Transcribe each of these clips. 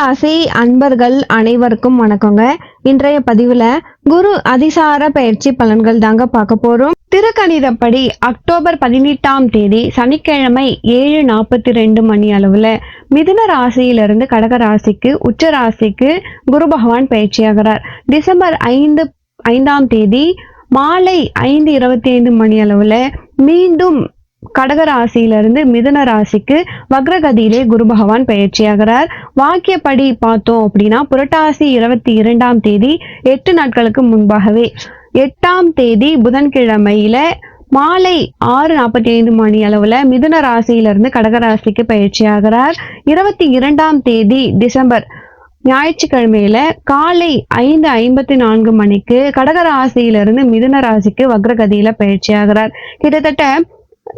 ராசி அன்பர்கள் அனைவருக்கும் வணக்கங்க. இன்றைய பதிவுல குரு அதிசார பயிற்சி பலன்கள் தாங்க பார்க்க போறோம். திருக்கணிதப்படி அக்டோபர் பதினெட்டாம் தேதி சனிக்கிழமை ஏழு நாற்பத்தி ரெண்டு மணி அளவுல மிதுன ராசியிலிருந்து கடக ராசிக்கு உச்ச ராசிக்கு குரு பகவான் பயிற்சியாகிறார். டிசம்பர் ஐந்து ஐந்தாம் தேதி மாலை ஐந்து இருபத்தி ஐந்து மணி அளவுல மீண்டும் கடக ராசியிலிருந்து மிதுன ராசிக்கு வக்ரகதியிலே குரு பகவான் பயிற்சியாகிறார். வாக்கியப்படி பார்த்தோம் அப்படின்னா புரட்டாசி இருபத்தி இரண்டாம் தேதி எட்டு நாட்களுக்கு முன்பாகவே எட்டாம் தேதி புதன்கிழமையில மாலை ஆறு நாற்பத்தி ஐந்து மணி அளவுல மிதுன ராசியிலிருந்து கடகராசிக்கு பயிற்சியாகிறார். இருபத்தி இரண்டாம் தேதி டிசம்பர் ஞாயிற்றுக்கிழமையில காலை ஐந்து ஐம்பத்தி நான்கு மணிக்கு கடகராசியிலிருந்து மிதுன ராசிக்கு வக்ரகதியில பயிற்சியாகிறார். கிட்டத்தட்ட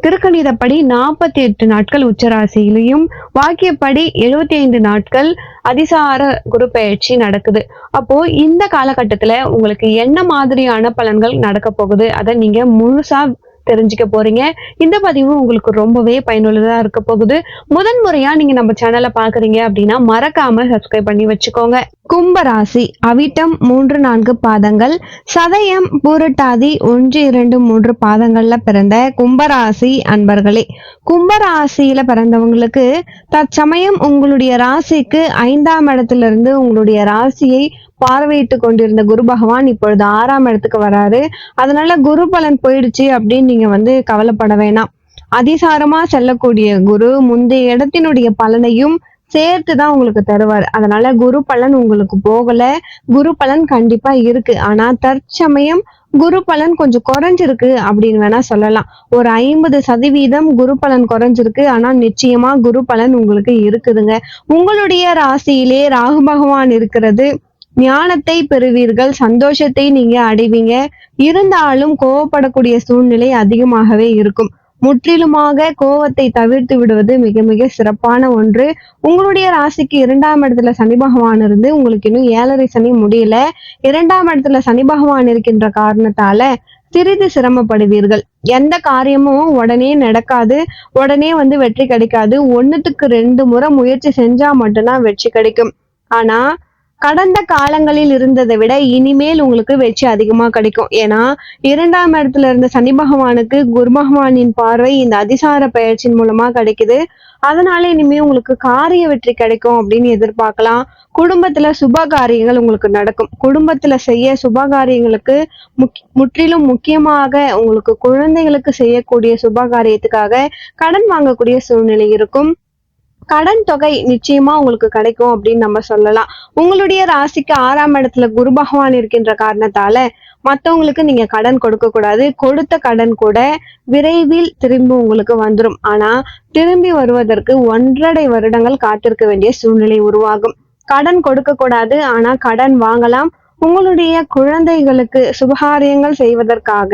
திருக்கணிதப்படி நாற்பத்தி எட்டு நாட்கள் உச்சராசியிலையும் வாக்கியப்படி எழுபத்தி ஐந்து நாட்கள் அதிசார குரு பயிற்சி நடக்குது. அப்போ இந்த காலகட்டத்துல உங்களுக்கு என்ன மாதிரியான பலன்கள் நடக்க போகுது? அதை நீங்க முழுசா தெரிஞ்சுக்க போறீங்க. இந்த பதிவு உங்களுக்கு ரொம்பவே பயனுள்ளதா இருக்க போகுது. முதன் முறையா நீங்க நம்ம சேனலை பாக்குறீங்க அப்படின்னா மறக்காம சப்ஸ்கிரைப் பண்ணி வச்சுக்கோங்க. கும்பராசி அவிட்டம் மூன்று நான்கு பாதங்கள் சதயம் பூரட்டாதி ஒன்று இரண்டு மூன்று பாதங்கள்ல பிறந்த கும்பராசி அன்பர்களே. கும்பராசியில பிறந்தவங்களுக்கு தற்சமயம் உங்களுடைய ராசிக்கு ஐந்தாம் இடத்துல இருந்து உங்களுடைய ராசியை பார்வையிட்டு கொண்டிருந்த குரு பகவான் இப்பொழுது ஆறாம் இடத்துக்கு வராரு. அதனால குரு பலன் போயிடுச்சு அப்படின்னு நீங்க வந்து கவலைப்பட வேணாம். அதிசாரமா செல்லக்கூடிய குரு முந்தைய இடத்தினுடைய பலனையும் சேர்த்து தான் உங்களுக்கு தருவார். அதனால குரு பலன் உங்களுக்கு போகல. குரு பலன் கண்டிப்பா இருக்கு. ஆனா தற்சமயம் குரு பலன் கொஞ்சம் குறைஞ்சிருக்கு அப்படின்னு வேணா சொல்லலாம். ஒரு ஐம்பது சதவீதம் குரு பலன் குறைஞ்சிருக்கு. ஆனா நிச்சயமா குரு பலன் உங்களுக்கு இருக்குதுங்க. உங்களுடைய ராசியிலே ராகு பகவான் இருக்கிறது. ஞானத்தை பெறுவீர்கள். சந்தோஷத்தை நீங்க அடைவீங்க. இருந்தாலும் கோவப்படக்கூடிய சூழ்நிலை அதிகமாகவே இருக்கும். முற்றிலுமாக கோவத்தை தவிர்த்து விடுவது மிக மிக சிறப்பான ஒன்று. உங்களுடைய ராசிக்கு இரண்டாம் இடத்துல சனி பகவான் இருந்து உங்களுக்கு இன்னும் ஏழரை சனி முடியல. இரண்டாம் இடத்துல சனி பகவான் இருக்கின்ற காரணத்தால சிறிது சிரமப்படுவீர்கள். எந்த காரியமும் உடனே நடக்காது. உடனே வந்து வெற்றி கிடைக்காது. ஒண்ணுத்துக்கு ரெண்டு முறை முயற்சி செஞ்சா மட்டும்தான் வெற்றி கிடைக்கும். ஆனா கடந்த காலங்களில் இருந்ததை விட இனிமேல் உங்களுக்கு வெற்றி அதிகமா கிடைக்கும். ஏன்னா இரண்டாம் இடத்துல இருந்த சனி பகவானுக்கு குரு பகவானின் பார்வை இந்த அதிசார பயிற்சியின் மூலமா கிடைக்குது. அதனால இனிமே உங்களுக்கு காரிய வெற்றி கிடைக்கும் அப்படின்னு எதிர்பார்க்கலாம். குடும்பத்துல சுப காரியங்கள் உங்களுக்கு நடக்கும். குடும்பத்துல செய்ய சுப காரியங்களுக்கு முக் முற்றிலும் முக்கியமாக உங்களுக்கு குழந்தைகளுக்கு செய்யக்கூடிய சுப காரியத்துக்காக கடன் வாங்கக்கூடிய சூழ்நிலை இருக்கும். கடன் தொகை நிச்சயமா உங்களுக்கு கிடைக்கும் அப்படின்னு நம்ம சொல்லலாம். உங்களுடைய ராசிக்கு ஆறாம் இடத்துல குரு பகவான் இருக்கின்ற காரணத்தால மற்றவங்களுக்கு நீங்க கடன் கொடுக்க கூடாது. கொடுத்த கடன் கூட விரைவில் திரும்பி உங்களுக்கு வந்துடும் ஆனா திரும்பி வருவதற்கு ஒன்றரை வருடங்கள் காத்திருக்க வேண்டிய சூழ்நிலை உருவாகும். கடன் கொடுக்க கூடாது ஆனா கடன் வாங்கலாம். உங்களுடைய குழந்தைகளுக்கு சுபகாரியங்கள் செய்வதற்காக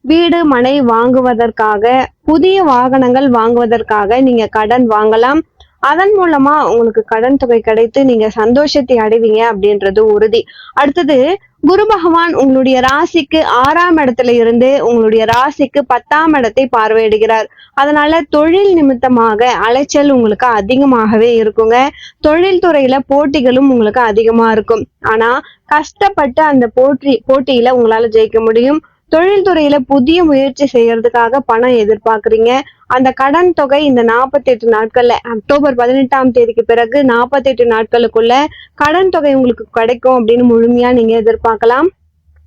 வீடு மனை வாங்குவதற்காக புதிய வாகனங்கள் வாங்குவதற்காக நீங்க கடன் வாங்கலாம். அதன் மூலமா உங்களுக்கு கடன் தொகை கிடைத்து நீங்க சந்தோஷத்தை அடைவீங்க அப்படின்றது உறுதி. அடுத்தது குரு பகவான் உங்களுடைய ராசிக்கு ஆறாம் இடத்துல இருந்து உங்களுடைய ராசிக்கு பத்தாம் இடத்தை பார்வையிடுகிறார். அதனால தொழில் நிமித்தமாக அலைச்சல் உங்களுக்கு அதிகமாகவே இருக்குங்க. தொழில் துறையில போட்டிகளும் உங்களுக்கு அதிகமா இருக்கும். ஆனா கஷ்டப்பட்டு அந்த போட்டி போட்டியில உங்களால ஜெயிக்க முடியும். தொழில்துறையில புதிய முயற்சி செய்யறதுக்காக பணம் எதிர்பார்க்கறீங்க. அந்த கடன் தொகை இந்த நாற்பத்தி எட்டு நாட்கள்ல அக்டோபர் பதினெட்டாம் தேதிக்கு பிறகு நாற்பத்தி எட்டு நாட்களுக்குள்ள கடன் தொகை உங்களுக்கு கிடைக்கும் அப்படின்னு முழுமையா நீங்க எதிர்பார்க்கலாம்.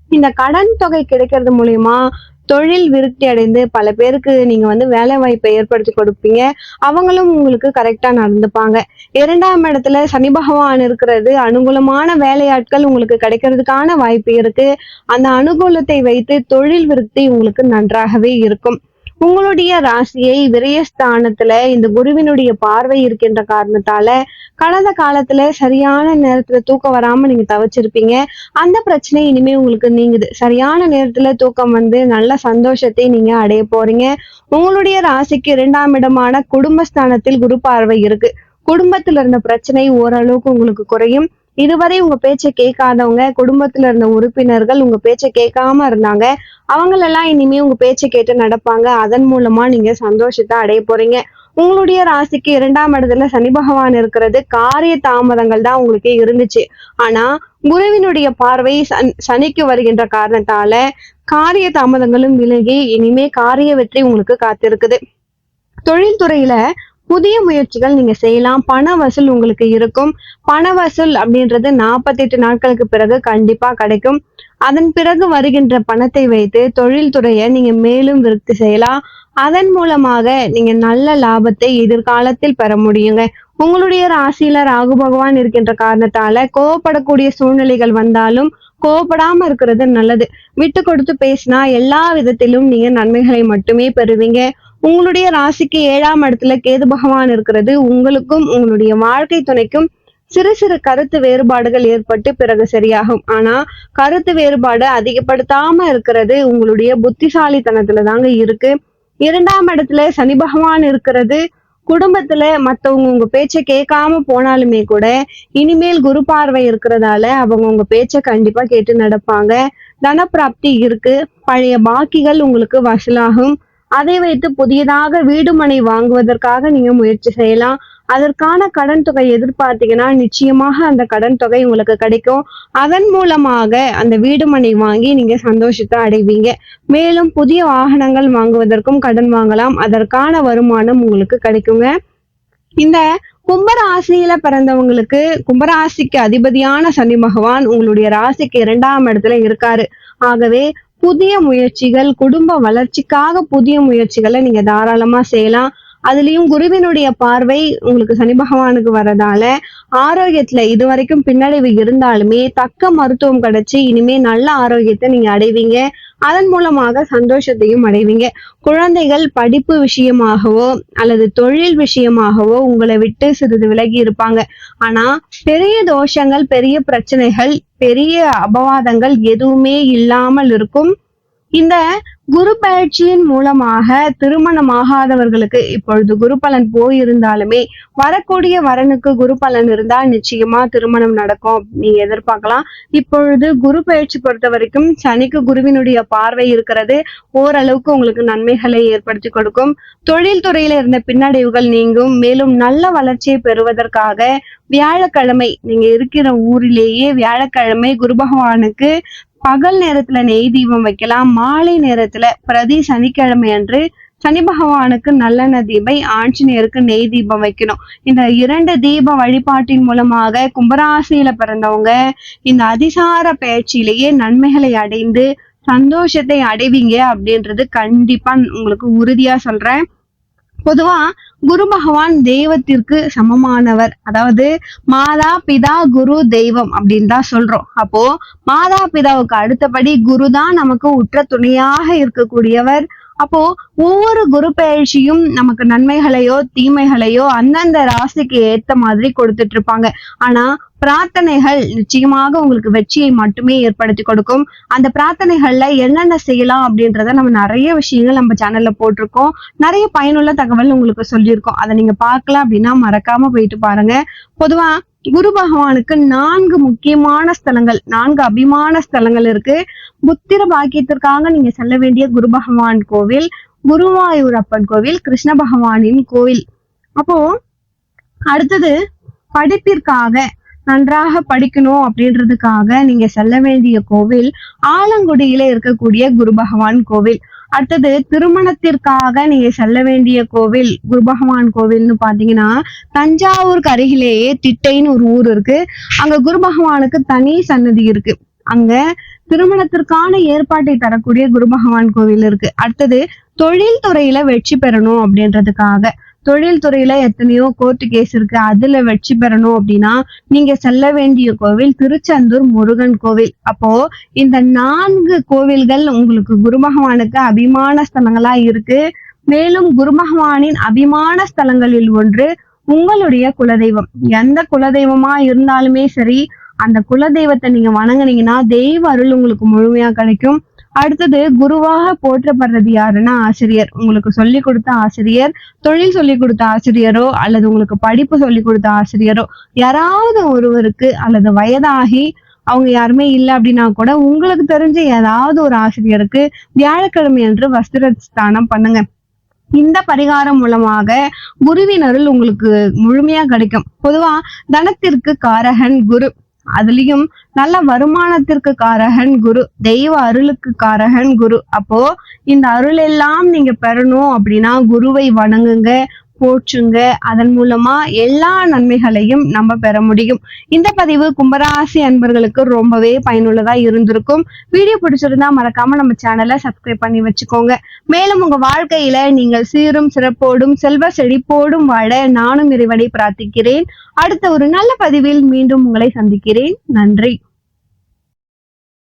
இந்த கடன் தொகை கிடைக்கிறது மூலியமா தொழில் விருத்தி அடைந்து பல பேருக்கு நீங்க வந்து வேலை வாய்ப்பை ஏற்படுத்தி கொடுப்பீங்க. அவங்களும் உங்களுக்கு கரெக்டா நடந்துப்பாங்க. இரண்டாம் இடத்துல சனி பகவான் இருக்கிறது. அனுகூலமான வேலையாட்கள் உங்களுக்கு கிடைக்கிறதுக்கான வாய்ப்பு இருக்கு. அந்த அனுகூலத்தை வைத்து தொழில் விருத்தி உங்களுக்கு நன்றாகவே இருக்கும். உங்களுடைய ராசியை விரயஸ்தானத்துல இந்த குருவினுடைய பார்வை இருக்கின்ற காரணத்தால கடந்த காலத்துல சரியான நேரத்துல தூக்கம் வராம நீங்க தவிச்சிருப்பீங்க. அந்த பிரச்சனை இனிமே உங்களுக்கு நீங்குது. சரியான நேரத்துல தூக்கம் வந்து நல்ல சந்தோஷத்தை நீங்க அடைய போறீங்க. உங்களுடைய ராசிக்கு இரண்டாம் இடமான குடும்பஸ்தானத்தில் குரு பார்வை இருக்கு. குடும்பத்துல இருந்த பிரச்சனை ஓரளவுக்கு உங்களுக்கு குறையும். இதுவரை உங்க பேச்சை கேட்காதவங்க குடும்பத்துல இருந்த உறுப்பினர்கள் உங்க பேச்சை கேட்காம இருந்தாங்க அவங்களெல்லாம் இனிமே உங்க பேச்சை கேட்டு நடப்பாங்க. அதன் மூலமா நீங்க சந்தோஷத்தை அடைய போறீங்க. உங்களுடைய ராசிக்கு இரண்டாம் இடத்துல சனி பகவான் இருக்கிறது. காரிய தாமதங்கள் தான் உங்களுக்கு இருந்துச்சு. ஆனா குருவினுடைய பார்வை சன்- சனிக்கு வருகின்ற காரணத்தால காரிய தாமதங்களும் விலகி இனிமே காரிய வெற்றி உங்களுக்கு காத்திருக்குது. தொழில்துறையில புதிய முயற்சிகள் நீங்க செய்யலாம். பண வசூல் உங்களுக்கு இருக்கும். பண வசூல் அப்படின்றது நாற்பத்தெட்டு நாட்களுக்கு பிறகு கண்டிப்பா கிடைக்கும். அதன் பிறகு வருகின்ற பணத்தை வைத்து தொழில்துறையை நீங்க மேலும் விருத்தி செய்யலாம். அதன் மூலமாக நீங்க நல்ல லாபத்தை எதிர்காலத்தில் பெற முடியுங்க. உங்களுடைய ராசியில ராகு பகவான் இருக்கின்ற காரணத்தால கோவப்படக்கூடிய சூழ்நிலைகள் வந்தாலும் கோவப்படாம இருக்கிறது நல்லது. விட்டு கொடுத்து பேசினா எல்லா விதத்திலும் நீங்க நன்மைகளை மட்டுமே பெறுவீங்க. உங்களுடைய ராசிக்கு ஏழாம் இடத்துல கேது பகவான் இருக்கிறது. உங்களுக்கும் உங்களுடைய வாழ்க்கை துணைக்கும் சிறு சிறு கருத்து வேறுபாடுகள் ஏற்பட்டு பிறகு சரியாகும். ஆனா கருத்து வேறுபாடு அதிகப்படுத்தாம இருக்கிறது உங்களுடைய புத்திசாலித்தனத்துல தாங்க இருக்கு. இரண்டாம் இடத்துல சனி பகவான் இருக்கிறது. குடும்பத்துல மத்தவங்க உங்க பேச்சை கேட்காம போனாலுமே கூட இனிமேல் குரு பார்வை இருக்கிறதால அவங்க உங்க பேச்சை கண்டிப்பா கேட்டு நடப்பாங்க. தனப்பிராப்தி இருக்கு. பழைய பாக்கிகள் உங்களுக்கு வசூலாகும். அதை வைத்து புதியதாக வீடு மனை வாங்குவதற்காக நீங்க முயற்சி செய்யலாம். அதற்கான கடன் தொகை எதிர்பார்த்தீங்கன்னா நிச்சயமாக அந்த கடன் தொகை உங்களுக்கு கிடைக்கும். அதன் மூலமாக அந்த வீடு மனை வாங்கி நீங்க சந்தோஷத்தை அடைவீங்க. மேலும் புதிய வாகனங்கள் வாங்குவதற்கும் கடன் வாங்கலாம். அதற்கான வருமானம் உங்களுக்கு கிடைக்குங்க. இந்த கும்பராசியில பிறந்தவங்களுக்கு கும்பராசிக்கு அதிபதியான சனி பகவான் உங்களுடைய ராசிக்கு இரண்டாம் இடத்துல இருக்காரு. ஆகவே புதிய முயற்சிகள் குடும்ப வளர்ச்சிக்காக புதிய முயற்சிகளை நீங்க தாராளமா செய்யலாம். அதுலயும் குருவினுடைய பார்வை உங்களுக்கு சனி பகவானுக்கு வரதால ஆரோக்கியத்துல இது வரைக்கும் பின்னடைவு இருந்தாலுமே தக்க மருத்துவம் கிடைச்சு இனிமே நல்ல ஆரோக்கியத்தை நீங்க அடைவீங்க. அதன் மூலமாக சந்தோஷத்தையும் அடைவீங்க. குழந்தைகள் படிப்பு விஷயமாகவோ அல்லது தொழில் விஷயமாகவோ உங்களை விட்டு சிறிது விலகி இருப்பாங்க. ஆனா பெரிய தோஷங்கள் பெரிய பிரச்சனைகள் பெரிய அபவாதங்கள் எதுவுமே இல்லாமல் இருக்கும். இந்த குரு பயிற்சியின் மூலமாக திருமணமாகாதவர்களுக்கு இப்பொழுது குரு பலன் போயிருந்தாலுமே வரக்கூடிய வரனுக்கு குரு பலன் இருந்தால் நிச்சயமா திருமணம் நடக்கும். நீங்க எதிர்பார்க்கலாம். இப்பொழுது குரு பயிற்சி பொறுத்த வரைக்கும் சனிக்கு குருவினுடைய பார்வை இருக்கிறது. ஓரளவுக்கு உங்களுக்கு நன்மைகளை ஏற்படுத்தி கொடுக்கும். தொழில் துறையில இருந்த பின்னடைவுகள் நீங்கும். மேலும் நல்ல வளர்ச்சியை பெறுவதற்காக வியாழக்கிழமை நீங்க இருக்கிற ஊரிலேயே வியாழக்கிழமை குரு பகவானுக்கு பகல் நேரத்துல நெய் தீபம் வைக்கலாம். மாலை நேரத்துல பிரதி சனிக்கிழமை அன்று சனி பகவானுக்கு நல்லெண்ண தீபை ஆஞ்சநேயருக்கு நெய் தீபம் வைக்கணும். இந்த இரண்டு தீப வழிபாட்டின் மூலமாக கும்பராசியில பிறந்தவங்க இந்த அதிசார பயிற்சியிலேயே நன்மைகளை அடைந்து சந்தோஷத்தை அடைவீங்க அப்படின்றது கண்டிப்பா உங்களுக்கு உறுதியா சொல்றேன். பொதுவா குரு பகவான் தெய்வத்திற்கு சமமானவர். அதாவது மாதா பிதா குரு தெய்வம் அப்படின்னு தான் சொல்றோம். அப்போ மாதா பிதாவுக்கு அடுத்தபடி குரு தான் நமக்கு உற்ற துணையாக இருக்கக்கூடியவர். அப்போ ஒவ்வொரு குரு பயிற்சியும் நமக்கு நன்மைகளையோ தீமைகளையோ அந்தந்த ராசிக்கு ஏத்த மாதிரி கொடுத்துட்டு இருப்பாங்க. ஆனா பிரார்த்தனைகள் நிச்சயமாக உங்களுக்கு வெற்றியை மட்டுமே ஏற்படுத்தி கொடுக்கும். அந்த பிரார்த்தனைகள்ல என்னென்ன செய்யலாம் அப்படின்றத நம்ம நிறைய விஷயங்கள் நம்ம சேனல்ல போட்டிருக்கோம். நிறைய பயனுள்ள தகவல் உங்களுக்கு சொல்லியிருக்கோம். அதை நீங்க பார்க்கல அப்படின்னா மறக்காம போயிட்டு பாருங்க. பொதுவா குரு பகவானுக்கு நான்கு முக்கியமான ஸ்தலங்கள் நான்கு அபிமான ஸ்தலங்கள் இருக்கு. புத்திர பாக்கியத்திற்காக நீங்க செல்ல வேண்டிய குரு பகவான் கோவில் குருவாயூர் அப்பன் கோவில் கிருஷ்ண பகவானின் கோவில். அப்போ அடுத்தது படிப்பிற்காக நன்றாக படிக்கணும் அப்படின்றதுக்காக நீங்க செல்ல வேண்டிய கோவில் ஆலங்குடியில இருக்கக்கூடிய குரு பகவான் கோவில். அடுத்தது திருமணத்திற்காக நீங்க செல்ல வேண்டிய கோவில் குரு பகவான் கோவில்னு பாத்தீங்கன்னா தஞ்சாவூருக்கு அருகிலேயே திட்டைன்னு ஒரு ஊர் இருக்கு. அங்க குரு பகவானுக்கு தனி சன்னதி இருக்கு. அங்க திருமணத்திற்கான ஏற்பாட்டை தரக்கூடிய குரு பகவான் கோவில் இருக்கு. அடுத்தது தொழில் துறையில வெற்றி பெறணும் அப்படின்றதுக்காக. தொழில் துறையில எத்தனையோ கோர்ட்டு கேஸ் இருக்கு. அதுல வெற்றி பெறணும் அப்படின்னா நீங்க செல்ல வேண்டிய கோவில் திருச்செந்தூர் முருகன் கோவில். அப்போ இந்த நான்கு கோவில்கள் உங்களுக்கு குருபகவானுக்கு அபிமான ஸ்தலங்களா இருக்கு. மேலும் குருபகவானின் அபிமான ஸ்தலங்களில் ஒன்று உங்களுடைய குலதெய்வம். எந்த குலதெய்வமா இருந்தாலுமே சரி அந்த குல தெய்வத்தை நீங்க வணங்குனீங்கன்னா தெய்வ அருள் உங்களுக்கு முழுமையா கிடைக்கும். அடுத்தது குருவாக போற்றப்படுறது யாருன்னா ஆசிரியர். உங்களுக்கு சொல்லி கொடுத்த ஆசிரியர் தொழில் சொல்லி கொடுத்த ஆசிரியரோ அல்லது உங்களுக்கு படிப்பு சொல்லி கொடுத்த ஆசிரியரோ யாராவது ஒருவருக்கு அல்லது வயதாகி அவங்க யாருமே இல்லை அப்படின்னா கூட உங்களுக்கு தெரிஞ்ச ஏதாவது ஒரு ஆசிரியருக்கு வியாழக்கிழமை அன்று வஸ்திர ஸ்தானம் பண்ணுங்க. இந்த பரிகாரம் மூலமாக குருவின் அருள் உங்களுக்கு முழுமையா கிடைக்கும். பொதுவா தனத்திற்கு காரகன் குரு. அதுலயும் நல்ல வருமானத்திற்கு காரகன் குரு தெய்வ அருளுக்கு காரகன் குரு. அப்போ இந்த அருள் எல்லாம் நீங்க பெறணும் அப்படின்னா குருவை வணங்குங்க. போற்றுங்க. அதன் மூலமா எல்லா நன்மைகளையும் நம்ம பெற முடியும். இந்த பதிவு கும்பராசி அன்பர்களுக்கு ரொம்பவே பயனுள்ளதா இருந்திருக்கும். வீடியோ பிடிச்சிருந்தா மறக்காம நம்ம சேனலை சப்ஸ்கிரைப் பண்ணி வச்சுக்கோங்க. மேலும் உங்க வாழ்க்கையில நீங்கள் சீரும் சிறப்போடும் செல்வ செழிப்போடும் வாழ நானும் இறைவனை பிரார்த்திக்கிறேன். அடுத்த ஒரு நல்ல பதிவில் மீண்டும் உங்களை சந்திக்கிறேன். நன்றி.